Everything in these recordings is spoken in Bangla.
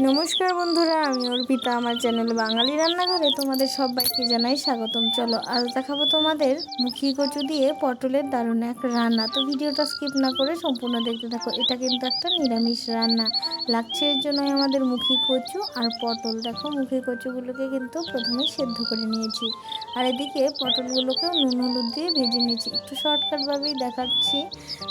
নমস্কার বন্ধুরা, আমি অর্পিতা। আমার চ্যানেল বাঙালি রান্নাঘরে তোমাদের সবাইকে জানাই স্বাগতম। চলো, আজ দেখাবো তোমাদের মুখি কচু দিয়ে পটলের দারুণ এক রান্না। তো ভিডিওটা স্কিপ না করে সম্পূর্ণ দেখতে থাকো। এটা কিন্তু একটা নিরামিষ রান্না। লাগছে এর জন্যই আমাদের মুখি কচু আর পটল। দেখো, মুখি কচুগুলোকে কিন্তু প্রথমে সেদ্ধ করে নিয়েছি। আর এদিকে পটলগুলোকেও নুন হলুদ দিয়ে ভেজে নিয়েছি। একটু শর্টকাটভাবেই দেখাচ্ছি।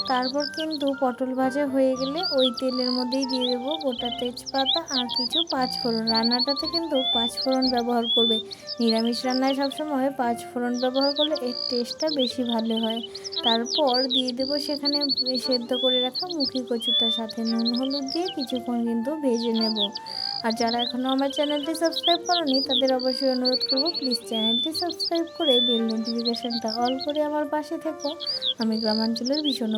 তারপর কিন্তু পটল ভাজা হয়ে গেলে ওই তেলের মধ্যেই দিয়ে দেবো গোটা তেজপাতা আর কিছু পাঁচ ফোড়ন রান্নাটাতে কিন্তু পাঁচ ফোড়ন ব্যবহার করবে। নিরামিষ রান্নায় সবসময় পাঁচ ফোড়ন ব্যবহার করলে এর টেস্টটা বেশি ভালো হয়। তারপর দিয়ে দেবো সেখানে সেদ্ধ করে রাখা মুখি কচুটার সাথে। নুন, হলুদ দিয়ে কিছুক্ষণ কিন্তু ভেজে নেব। আর যারা এখনও আমার চ্যানেলটি সাবস্ক্রাইব করনি, তাদের অবশ্যই অনুরোধ করব প্লিজ চ্যানেলটি সাবস্ক্রাইব করে বেল নোটিফিকেশানটা অল করে আমার পাশে থেকো। আমি গ্রামাঞ্চলের ভীষণ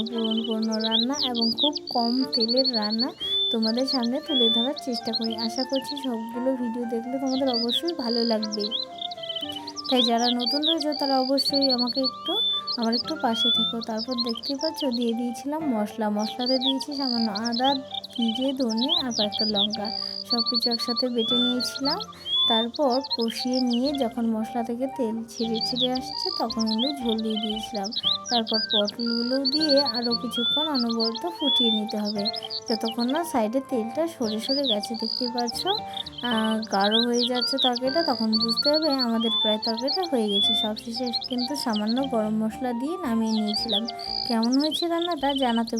পূর্ণ রান্না এবং খুব কম তেলের রান্না তোমাদের সামনে তুলে ধরার চেষ্টা করি। আশা করছি সবগুলো ভিডিও দেখলে তোমাদের অবশ্যই ভালো লাগবে। তাই যারা নতুন রয়েছে, তারা অবশ্যই আমাকে একটু, আমার একটু পাশে থেকো। তারপর দেখতেই পাচ্ছ, দিয়ে দিয়েছিলাম মশলা। মশলাতে দিয়েছি সামান্য আদা ভিজে ধনে আর কয়েকটা লঙ্কা। সব কিছু একসাথে বেটে নিয়েছিলাম। তারপর কষিয়ে নিয়ে যখন মশলা থেকে তেল ছিঁড়ে ছিঁড়ে আসছে, তখন কিন্তু ঝোল দিয়ে দিয়েছিলাম। তারপর পটলগুলো দিয়ে আরও কিছুক্ষণ অনবরত ফুটিয়ে নিতে হবে। যতক্ষণ না সাইডে তেলটা সরে সরে গেছে দেখতে পাচ্ছ? গাঢ় হয়ে যাচ্ছে তরকারিটা, তখন বুঝতে হবে আমাদের প্রায় তরকারিটা হয়ে গেছে। সবশেষে কিন্তু সামান্য গরম মশলা দিয়ে নামিয়ে নিয়েছিলাম। কেমন হয়েছে রান্নাটা জানাতে